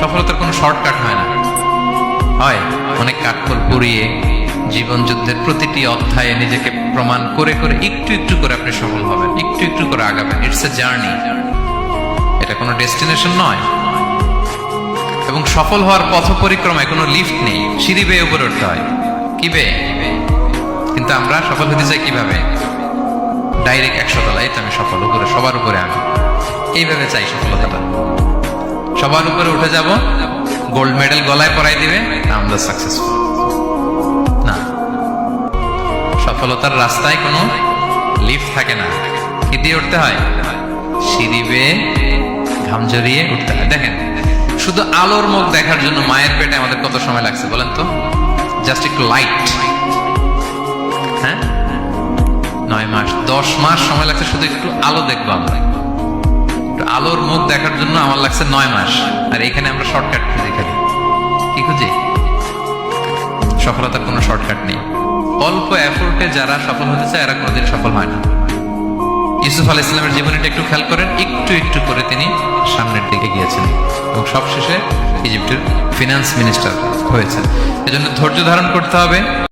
সফলতার কোনো শর্টকাট হয় না। হয় অনেক কাঠখড় পুড়িয়ে জীবন যুদ্ধের প্রতিটি অধ্যায়ে নিজেকে প্রমাণ করে করে একটু একটু করে আপনি সফল হবেন, একটু একটু করে আগাবেন। ইটস এ জার্নি এটা কোনো ডেস্টিনেশন নয়। এবং সফল হওয়ার পথ পরিক্রমায় কোনো লিফট নেই। সিঁড়ি বেয়ে উপরে উঠতে হয়। কি বেয়ে? কিন্তু আমরা সফল হতে চাই কীভাবে? ডাইরেক্ট একশো তলায় তো আমি সফল, উপরে, সবার উপরে আমি। এইভাবে চাই সফলতাটা। সবার উপরে উঠে যাব। গোল্ড মেডেল গলায় পরাই দিবে আমরা সাকসেসফুল না। সফলতার রাস্তায় কোনো লিফট থাকে না। কি দিয়ে উঠতে হয়। সিঁড়ি বেয়ে ঘাম জড়িয়ে উঠতে হয়। দেখেন, শুধু আলোর মুখ দেখার জন্য মায়ের পেটে আমাদের কত সময় লাগছে বলেন তো? জাস্ট একটু লাইট হ্যাঁ? নয় মাস, দশ মাস সময় লাগছে, শুধু একটু আলো দেখব আমরা। আলোর মুখ দেখার জন্য আমার লাগছে নয় মাস। আর এখানে আমরা শর্টকাট খুঁজি খালি। কি খুঁজি? সফলতার কোনো শর্টকাট নেই। অল্প এফোর্টে যারা সফল হতে চায়, এরা কোনোদিন সফল হয় না। ইউসুফ আলাহ ইসলামের জীবনীটা একটু খেয়াল করেন, একটু একটু করে তিনি সামনের দিকে গিয়েছেন এবং সবশেষে ইজিপ্টের ফিনান্স মিনিস্টার হয়েছেন। এজন্য ধৈর্য ধারণ করতে হবে।